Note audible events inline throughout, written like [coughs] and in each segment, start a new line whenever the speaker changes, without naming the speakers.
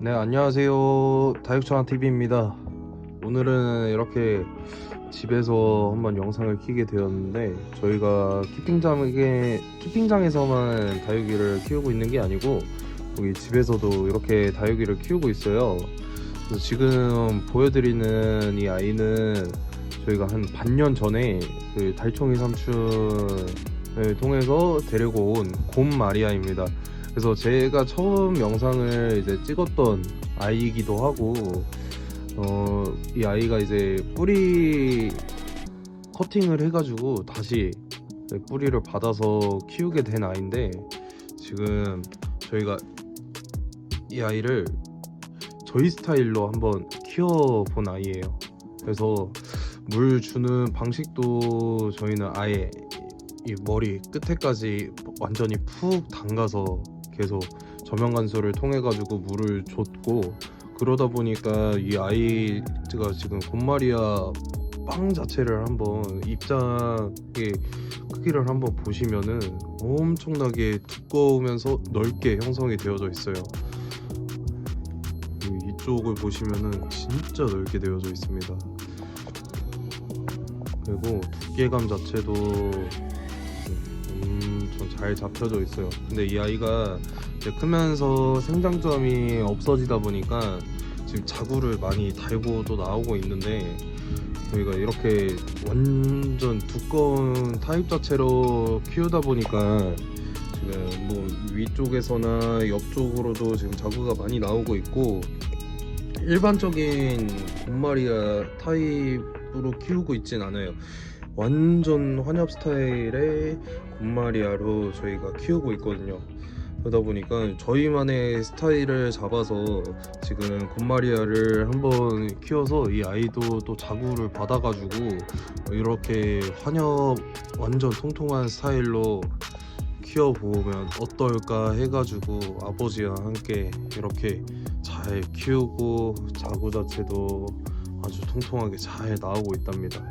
네 안녕하세요. 다육천한 TV입니다. 오늘은 이렇게 집에서 한번 영상을 키게 되었는데 저희가 키핑장에 키핑장에서만 다육이를 키우고 있는 게 아니고 여기 집에서도 이렇게 다육이를 키우고 있어요. 그래서 지금 보여드리는 이 아이는 저희가 한 반년 전에 그 달총이 삼촌을 통해서 데리고 온 곰 마리아입니다 그래서 제가 처음 영상을 이제 찍었던 아이이기도 하고 어, 이 아이가 이제 뿌리 커팅을 해가지고 다시 뿌리를 받아서 키우게 된 아이인데 지금 저희가 이 아이를 저희 스타일로 한번 키워본 아이예요. 그래서 물 주는 방식도 저희는 아예 이 머리 끝에까지 완전히 푹 담가서 계속 저면 간수를 통해 가지고 물을 줬고 그러다 보니까 이 아이가 지금 곰마리아 빵 자체를 한번 입장의 크기를 한번 보시면은 엄청나게 두꺼우면서 넓게 형성이 되어져 있어요. 그리고 이쪽을 보시면은 진짜 넓게 되어져 있습니다. 그리고 두께감 자체도 엄청 잘 잡혀져 있어요. 근데 이 아이가 이제 크면서 생장점이 없어지다 보니까 지금 자구를 많이 달고 또 나오고 있는데 저희가 이렇게 완전 두꺼운 타입 자체로 키우다 보니까 지금 뭐 위쪽에서나 옆쪽으로도 지금 자구가 많이 나오고 있고 일반적인 곰마리아 타입으로 키우고 있진 않아요. 완전 환엽 스타일의 곰마리아로 저희가 키우고 있거든요. 그러다 보니까 저희만의 스타일을 잡아서 지금 곰마리아를 한번 키워서 이 아이도 또 자구를 받아가지고 이렇게 환엽 완전 통통한 스타일로 키워보면 어떨까 해가지고 아버지와 함께 이렇게 잘 키우고 자구 자체도 아주 통통하게 잘 나오고 있답니다.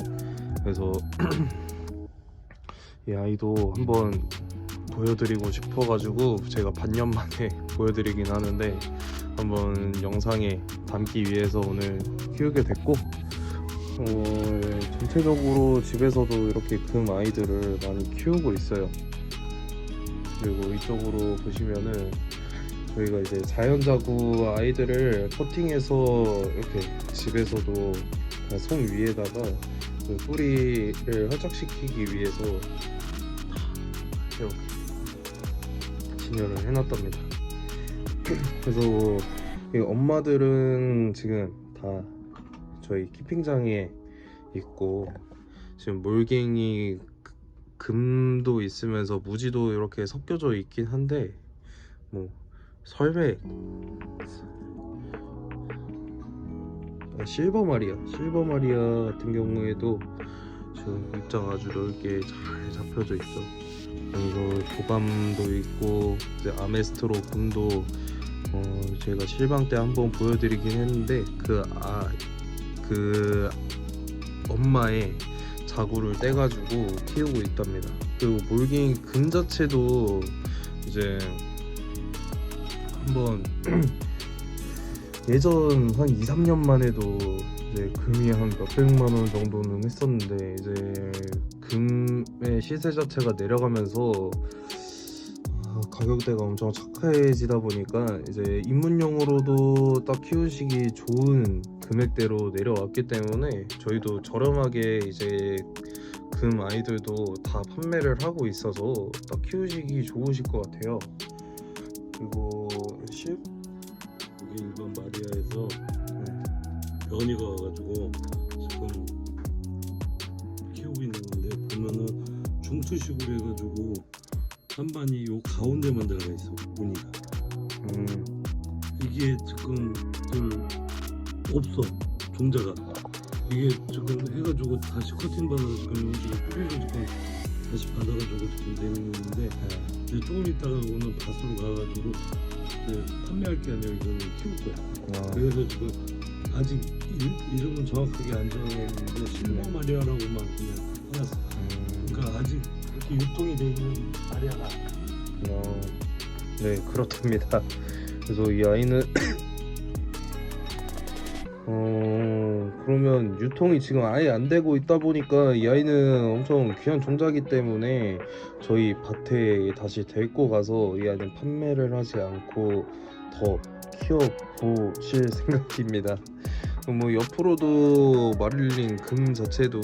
그래서 [clears throat] 이 아이도 한번 보여드리고 싶어가지고 제가 반년 만에 [laughs] 보여드리긴 하는데 한번 영상에 담기 위해서 오늘 키우게 됐고 어, 예, 전체적으로 집에서도 이렇게 금 아이들을 많이 키우고 있어요. 그리고 이쪽으로 보시면은 저희가 이제 자연자구 아이들을 커팅해서 이렇게 집에서도 손 위에다가 그 뿌리를 활착시키기 위해서 이렇게 진열을 해놨답니다. [clears throat] 그래서 이 엄마들은 지금 다 저희 키핑장에 있고 지금 몰갱이 그- 금도 있으면서 무지도 이렇게 섞여져 있긴 한데 뭐 아, 실버 마리아 실버 마리아 같은 경우에도 지금 입장 아주 넓게 잘 잡혀져 있죠 그리고 도감도 있고 이제 아메스트로 금도 어 제가 실방 때 한번 보여드리긴 했는데 그 아 그 엄마의 자구를 떼가지고 키우고 있답니다. 그리고 몰갱이 금 자체도 이제 한번 [clears throat] 예전 한 2, 3년만 해도 이제 금이 한 몇백만 원 정도는 했었는데 이제 금의 시세 자체가 내려가면서 아, 가격대가 엄청 착해지다 보니까 이제 입문용으로도 딱 키우시기 좋은 금액대로 내려왔기 때문에 저희도 저렴하게 이제 금 아이들도 다 판매를 하고 있어서 딱 키우시기 좋으실 것 같아요. 그리고 10
거기 일반 마리아에서 변이가 와가지고 지금 키우고 있는 건데 보면은 중투식으로 해가지고 한반이 요 가운데만 들어가 있어 보니까
음.
이게 지금 좀 없어 종자가 이게 지금 해가지고 다시 커팅 받아서 지금 지금 뿌리를 지금 다시 받아가지고 지금 되는 건데 이제 조금 있다가 오늘 밭으로 가가지고 이제 판매할 게 아니라 이거는 키울 거야.
아,
그래서 지금 아직 이, 이름은 정확하게 안 정했는데 실버 마리아라고만 그냥 해놨어.
음,
그러니까 아직 이렇게 유통이 돼 있는 마리아가
어, 네 그렇답니다. 그래서 이 아이는 [coughs] 어 그러면 유통이 지금 아예 안 되고 있다 보니까 이 아이는 엄청 귀한 종자기 때문에 저희 밭에 다시 데리고 가서 이 아이는 판매를 하지 않고 더 키워 보실 [laughs] 생각입니다. 뭐 옆으로도 마릴린 금 자체도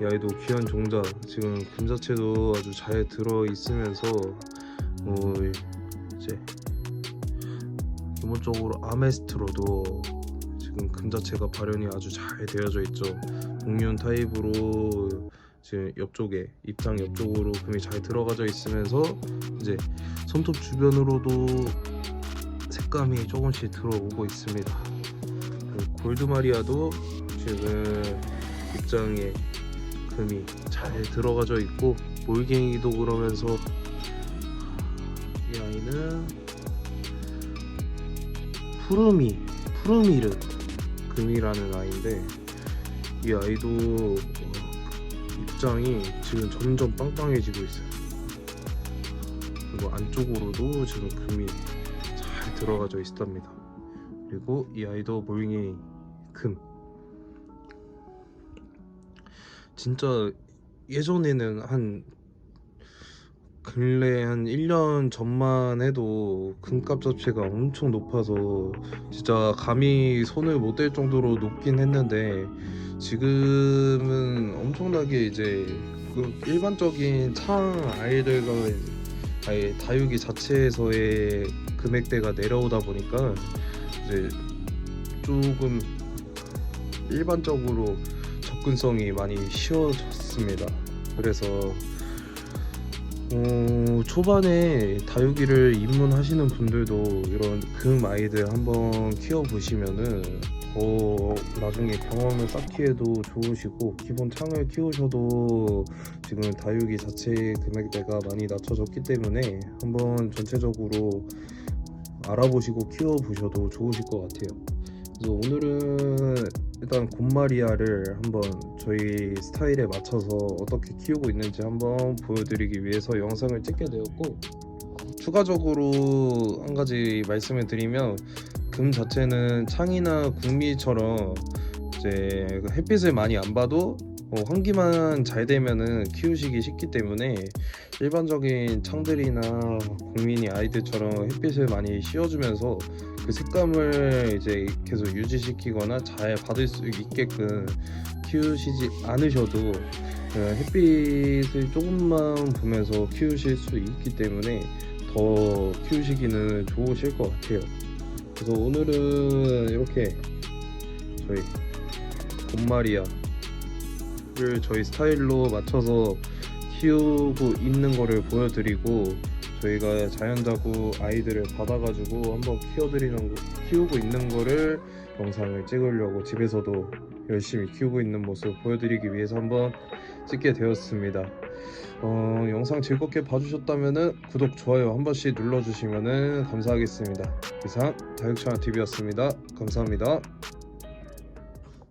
이 아이도 귀한 종자 지금 금 자체도 아주 잘 들어 있으면서 뭐 이제 기본적으로 아메스트로도 지금 금 자체가 발현이 아주 잘 되어져 있죠. 공륜 타입으로 지금 옆쪽에 입장 옆쪽으로 금이 잘 들어가져 있으면서 이제 손톱 주변으로도 색감이 조금씩 들어오고 있습니다. 그리고 골드 마리아도 지금 입장에 금이 잘 들어가져 있고 몰갱이도 그러면서 이 아이는 푸르미 푸르미르 금이라는 아이인데 이 아이도 어, 입장이 지금 점점 빵빵해지고 있어요. 그리고 안쪽으로도 지금 금이 잘 들어가져 있답니다. 그리고 이 아이도 몰갱이 금. 진짜 예전에는 한 근래 한 1년 전만 해도 금값 자체가 엄청 높아서 진짜 감히 손을 못 댈 정도로 높긴 했는데 지금은 엄청나게 이제 그 일반적인 창 아이들과 아예 다육이 자체에서의 금액대가 내려오다 보니까 이제 조금 일반적으로 접근성이 많이 쉬워졌습니다. 그래서 어, 초반에 다육이를 입문하시는 분들도 이런 금 아이들 한번 키워 보시면은 더 나중에 경험을 쌓기에도 좋으시고 기본 창을 키우셔도 지금 다육이 자체의 금액대가 많이 낮춰졌기 때문에 한번 전체적으로 알아보시고 키워 보셔도 좋으실 것 같아요. 그래서 오늘은 일단 곰마리아를 한번 저희 스타일에 맞춰서 어떻게 키우고 있는지 한번 보여드리기 위해서 영상을 찍게 되었고 추가적으로 한 가지 말씀을 드리면 금 자체는 창이나 국미처럼 이제 그 햇빛을 많이 안 봐도 어, 환기만 잘 되면은 키우시기 쉽기 때문에 일반적인 창들이나 국민이 아이들처럼 햇빛을 많이 씌워주면서 그 색감을 이제 계속 유지시키거나 잘 받을 수 있게끔 키우시지 않으셔도 어, 햇빛을 조금만 보면서 키우실 수 있기 때문에 더 키우시기는 좋으실 것 같아요. 그래서 오늘은 이렇게 저희 곰마리아 를 저희 스타일로 맞춰서 키우고 있는 거를 보여드리고 저희가 자연자구 아이들을 받아가지고 한번 키워드리는 거, 키우고 있는 거를 영상을 찍으려고 집에서도 열심히 키우고 있는 모습 보여드리기 위해서 한번 찍게 되었습니다. 어, 영상 즐겁게 봐주셨다면 구독, 좋아요 한 번씩 눌러주시면 감사하겠습니다. 이상 다육찬TV였습니다. 감사합니다.